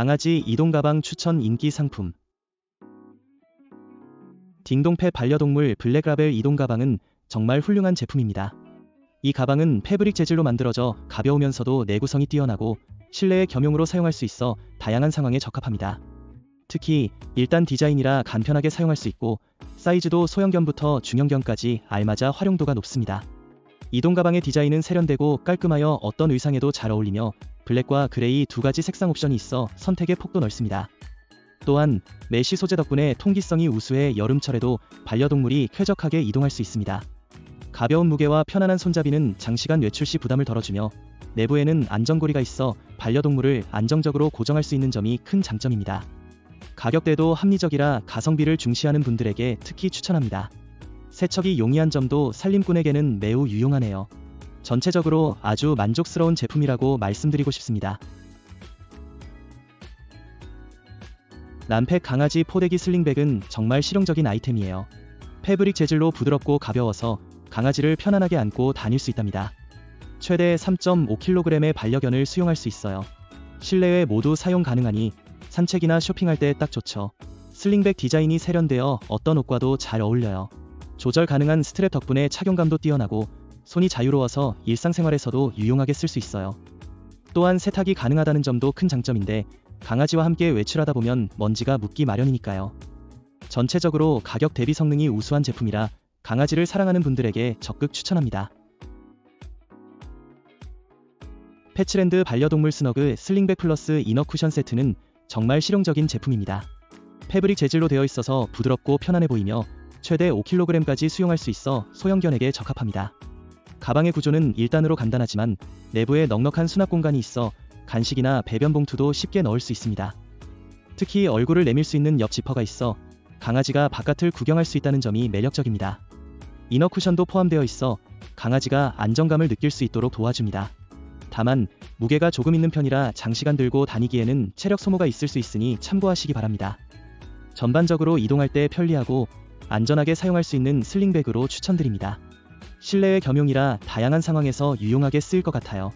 강아지 이동 가방 추천 인기 상품. 딩동패 반려동물 블랙라벨 이동 가방은 정말 훌륭한 제품입니다. 이 가방은 패브릭 재질로 만들어져 가벼우면서도 내구성이 뛰어나고 실내에 겸용으로 사용할 수 있어 다양한 상황에 적합합니다. 특히 1단 디자인이라 간편하게 사용할 수 있고 사이즈도 소형견부터 중형견까지 알맞아 활용도가 높습니다. 이동 가방의 디자인은 세련되고 깔끔하여 어떤 의상에도 잘 어울리며 블랙과 그레이 두 가지 색상 옵션이 있어 선택의 폭도 넓습니다. 또한 메쉬 소재 덕분에 통기성이 우수해 여름철에도 반려동물이 쾌적하게 이동할 수 있습니다. 가벼운 무게와 편안한 손잡이는 장시간 외출 시 부담을 덜어주며 내부에는 안전고리가 있어 반려동물을 안정적으로 고정할 수 있는 점이 큰 장점입니다. 가격대도 합리적이라 가성비를 중시하는 분들에게 특히 추천합니다. 세척이 용이한 점도 살림꾼에게는 매우 유용하네요. 전체적으로 아주 만족스러운 제품이라고 말씀드리고 싶습니다. 람팩 강아지 포대기 슬링백은 정말 실용적인 아이템이에요. 패브릭 재질로 부드럽고 가벼워서 강아지를 편안하게 안고 다닐 수 있답니다. 최대 3.5kg의 반려견을 수용할 수 있어요. 실내외 모두 사용 가능하니 산책이나 쇼핑할 때 딱 좋죠. 슬링백 디자인이 세련되어 어떤 옷과도 잘 어울려요. 조절 가능한 스트랩 덕분에 착용감도 뛰어나고 손이 자유로워서 일상생활에서도 유용하게 쓸 수 있어요. 또한 세탁이 가능하다는 점도 큰 장점인데 강아지와 함께 외출하다 보면 먼지가 묻기 마련이니까요. 전체적으로 가격 대비 성능이 우수한 제품이라 강아지를 사랑하는 분들에게 적극 추천합니다. 패치랜드 반려동물 스너그 슬링백 플러스 이너 쿠션 세트는 정말 실용적인 제품입니다. 패브릭 재질로 되어 있어서 부드럽고 편안해 보이며 최대 5kg까지 수용할 수 있어 소형견에게 적합합니다. 가방의 구조는 1단으로 간단하지만 내부에 넉넉한 수납 공간이 있어 간식이나 배변 봉투도 쉽게 넣을 수 있습니다. 특히 얼굴을 내밀 수 있는 옆 지퍼가 있어 강아지가 바깥을 구경할 수 있다는 점이 매력적입니다. 이너 쿠션도 포함되어 있어 강아지가 안정감을 느낄 수 있도록 도와줍니다. 다만 무게가 조금 있는 편이라 장시간 들고 다니기에는 체력 소모가 있을 수 있으니 참고하시기 바랍니다. 전반적으로 이동할 때 편리하고 안전하게 사용할 수 있는 슬링백으로 추천드립니다. 실내외 겸용이라 다양한 상황에서 유용하게 쓰일 것 같아요.